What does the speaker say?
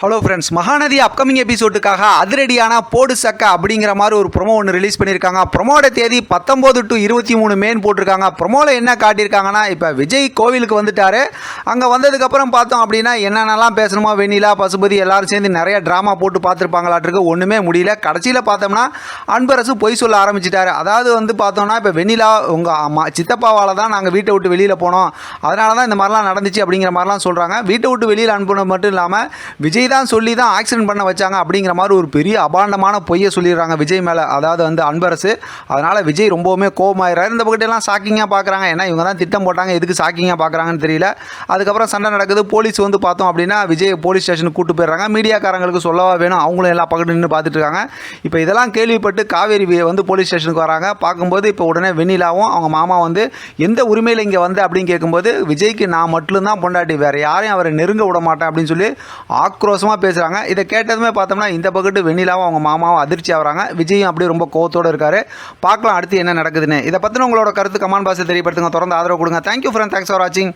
Hello friends Mahanadi upcoming எபிசோடுக்காக அதிரடியான போடு சக்க அப்படிங்கிற மாதிரி ஒரு ப்ரொமோ ஒன்று ரிலீஸ் பண்ணியிருக்காங்க ப்ரொமோட தேதி பத்தொம்போது டு இருபத்தி மூணு மேன் போட்டிருக்காங்க. ப்ரொமோவில் என்ன காட்டியிருக்காங்கன்னா இப்போ விஜய் கோவிலுக்கு வந்துட்டாரு. அங்கே வந்ததுக்கப்புறம் பார்த்தோம் அப்படின்னா என்னென்னலாம் பேசணுமோ வெண்ணிலா பசுபதி எல்லாரும் சேர்ந்து நிறைய ட்ராமா போட்டு பார்த்துருப்பாங்களாட்டிருக்கு. ஒன்றுமே முடியல. கடைசியில் பார்த்தோம்னா அன்பரசு பொய் சொல்ல ஆரம்பிச்சிட்டாரு. அதாவது வந்து பார்த்தோம்னா இப்போ வெண்ணிலா உங்கள் அம்மா சித்தப்பாவால் தான் நாங்கள் வீட்டை விட்டு வெளியில் போனோம். அதனால தான் இந்த மாதிரிலாம் நடந்துச்சு அப்படிங்கிற மாதிரிலாம் சொல்கிறாங்க வீட்டை விட்டு வெளியில் அனுப்புனது மட்டும் இல்லாமல் விஜய் தான் சொல்லி தான் ஆக்சிடென்ட் பண்ண வச்சாங்க அப்படிங்கிற மாதிரி ஒரு பெரிய அபாண்டமான பொய்யை சொல்லிடுறாங்க விஜய் மேலே. அதாவது வந்து அன்பரசு. அதனால் விஜய் ரொம்பவுமே கோபமாயிடுறாரு இந்த பக்கத்தெல்லாம் ஷாக்கிங்காக பார்க்குறாங்க ஏன்னா இவங்க தான் திட்டம் போட்டாங்க. எதுக்கு ஷாக்கிங்காக பார்க்குறாங்கன்னு தெரியல. அதுக்கப்புறம் சண்டை நடக்குது. போலீஸ் வந்து பார்த்தோம் அப்படின்னா விஜய் போலீஸ் ஸ்டேஷனுக்கு கூட்டு போயிடுறாங்க. மீடியாக்காரங்களுக்கு சொல்லவா வேணும். அவங்களும் எல்லா பக்கத்து நின்று பார்த்துட்டு இருக்காங்க. இப்போ இதெல்லாம் கேள்விப்பட்டு காவேரி வந்து போலீஸ் ஸ்டேஷனுக்கு வராங்க. பார்க்கும்போது இப்போ உடனே வெண்ணிலாவும் அவங்க மாமா வந்து எந்த உரிமையில் இங்கே வந்த? அப்படின்னு கேட்கும்போது விஜய்க்கு நான் மட்டும்தான் பொண்டாட்டி. வேறு யாரையும் அவரை நெருங்க விட மாட்டேன். அப்படின்னு சொல்லி ஆக்ரோஷமாக பேசுகிறாங்க இதை கேட்டதுமே பார்த்தோம்னா இந்த பக்கத்து வெண்ணிலாவும் அவங்க மாமாவும் அதிர்ச்சி ஆகிறாங்க. விஜயும் அப்படியே ரொம்ப கோவத்தோடு இருக்காரு. பார்க்கலாம் அடுத்து என்ன நடக்குதுன்னு. இதை பற்றின உங்களோட கருத்து கமான் பாக்ஸில் தெரியப்படுத்துங்க. தொடர்ந்து ஆதரவு கொடுங்க. தேங்க்யூ ஃப்ரெண்ட் தேங்க்ஸ் ஃபார் வாட்சிங்